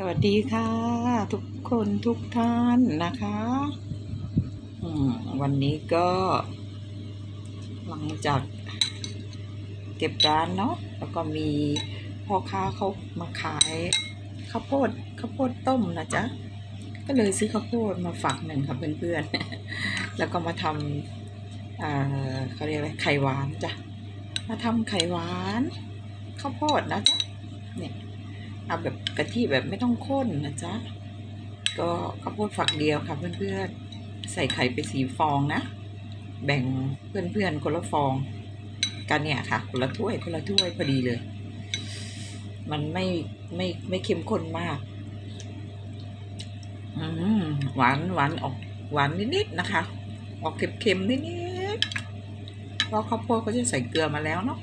สวัสดีค่ะ ทุกคนทุกท่านนะคะวันนี้ก็ หลังจากเก็บร้านเนาะแล้วก็มีพ่อค้าเขามาขายข้าวโพดข้าวโพดต้มนะจ๊ะก็เลยซื้อข้าวโพดมาฝากหนึ่งค่ะเพื่อนๆ แล้วก็มาทำอ่าเขาเรียกอะไรไข่หวานจ้ะมาทำไข่หวานข้าวโพดนะจ๊ะเนี่ย เอาแบบกะทิแบบไม่ต้องข้นนะจ๊ะ ก็ข้าวโพดฝักเดียวค่ะเพื่อนๆ ใส่ไข่ไปสีฟองนะ แบ่งเพื่อนๆคนละฟองกันเนี่ยค่ะ คนละถ้วยคนละถ้วยพอดีเลย มันไม่ไม่ไม่เข้มข้นมากอืมหวานหวานออกหวานนิดๆนะคะ ออกเค็มๆนิดๆเพราะข้าวโพดเขาจะใส่เกลือมาแล้วเนาะ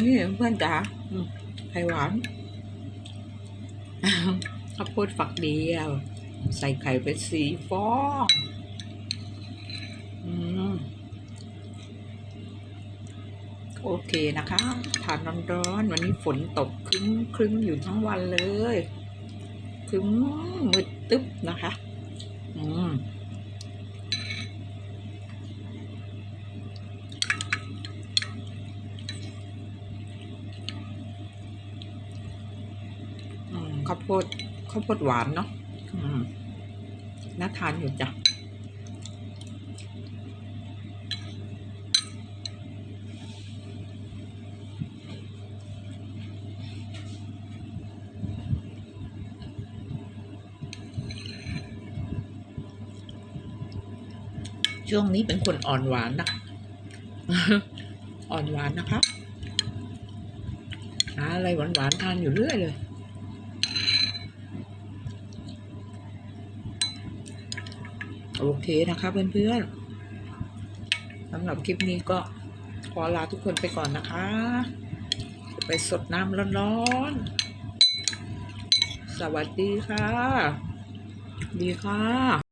นี่เพื่อนจ๋าไข่หวาน ข้าวโพดฝักเดียว ใส่ไข่ไปสีฟองอืมโอเคนะคะทานร้อนๆวันนี้ฝนตกครึ้มครึ้มอยู่ทั้งวันเลย ครึ้มมืดตึ๊บนะคะ อืม อืม ข้าวโพดข้าวโพดหวานเนาะน่าทานอยู่จ้ะช่วงนี้เป็นคนอ่อนหวานนะ อ่อนหวานนะคะ หาอะไรหวานๆทานอยู่เรื่อยเลย โอเคนะคะเพื่อนๆสำหรับคลิปนี้ก็ขอลาทุกคนไปก่อนนะคะ ไปสดน้ำร้อนๆ สวัสดีค่ะ ดีค่ะ